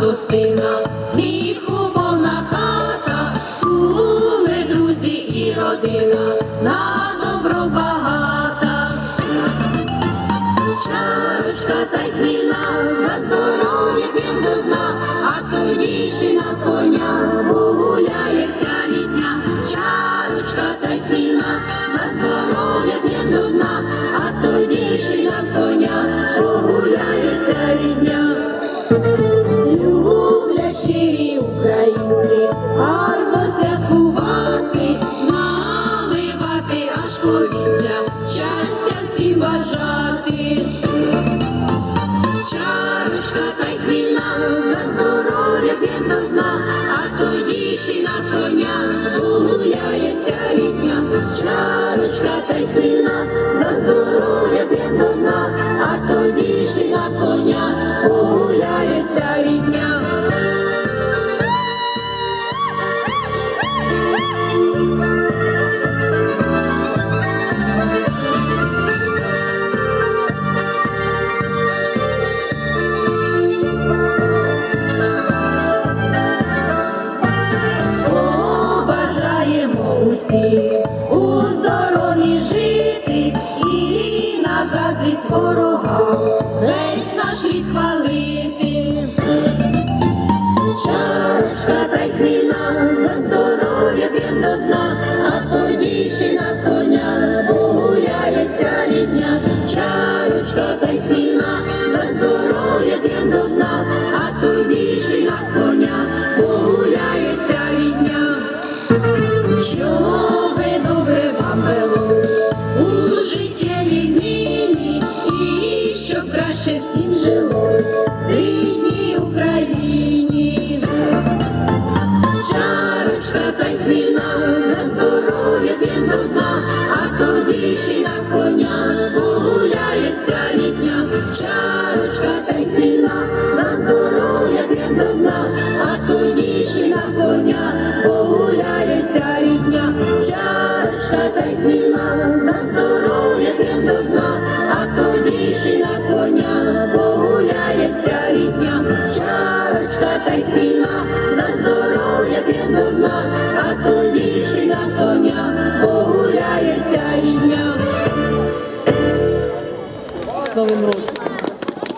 зустина, сміху повна хата, Куми, друзі і родина, на добро багата, чарочка та хвіна, за здоров'я п'єм до дна, а тоді ще на коня погуляє вся рідня, чарочка та хвіна, за здоров'я п'єм до дна, а тоді ще на коня. українці, гарно святкувати, наливати, аж повіця, щастя всім бажати, чарочка та й хвіна за здоров'я п'є а тоді ще й на коня погуляється рідня, чарочка та й хвіна. Ворогам весь наш ліс хвалити. Чарочка та й хвіна за здоров'я б'єм до дна, а тоді ще на коня погуляється рідня. Чарочка та й хвіна всім жилось в рідній Україні. Чарочка та й хвіна за здоров'я п'єм до дна, а тоді ще на коня погуляється рідня. Чарочка та й хвіна за здоров'я п'єм до дна, а тоді ще на коня погуляється рідня. Чарочка та й хвіна за здоров'я п'єм до дна, ще на коня Новим роком!